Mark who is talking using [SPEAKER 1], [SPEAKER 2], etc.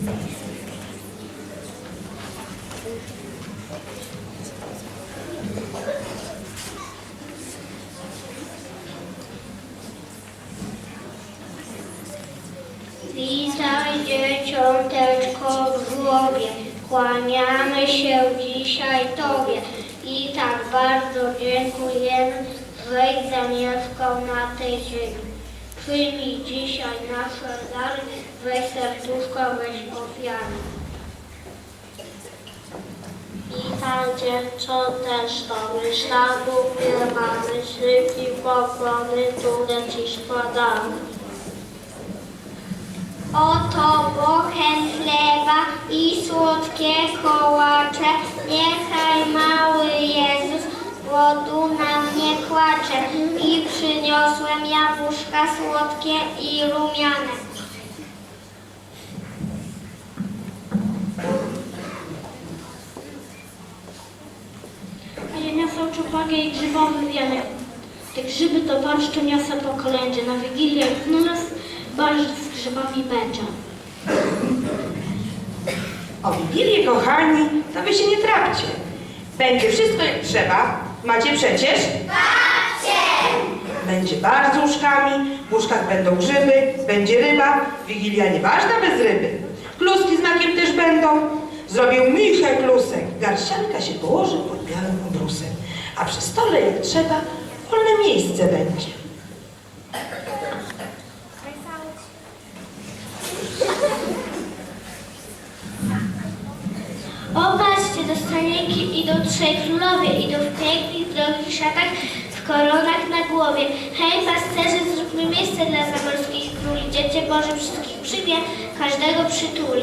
[SPEAKER 1] Witaj dzieciąteczko w głowie, kłaniamy się dzisiaj Tobie. I tak bardzo dziękujemy, wejdź zamieszkał na tej ziemi. Przyjmij dzisiaj nasze dary, weź serduszko, weź ofiary. Witaj dzieciąteczko, my sztabu mamy szybki poklony, które Ci składamy. Oto bochen chleba i słodkie kołacze, niechaj mały Jezus głodu nam nie kłacze. Przyniosłem jabłuszka słodkie i rumiane.
[SPEAKER 2] A ja niosę czupagę i grzybowy wianek. Te grzyby to barszcz, to niosę po kolędzie. Na Wigilię no nas barszcz z grzybami będzie.
[SPEAKER 3] O Wigilię, kochani, to wy się nie trapcie. Będzie wszystko jak trzeba. Macie przecież? Macie! Będzie bar z łóżkami, w łóżkach będą grzyby, będzie ryba. Wigilia nieważna bez ryby. Kluski z makiem też będą. Zrobił Michę klusek. Garścianka się położy pod białym obrusem. A przy stole jak trzeba, wolne miejsce będzie.
[SPEAKER 1] Popatrzcie, do stanieki idą trzej królowie, idą w pięknych, drogich szatach, koronach na głowie. Hej, pasterze, zróbmy miejsce dla zamorskich króli. Dziecię Boże wszystkich przyjmie, każdego przytuli.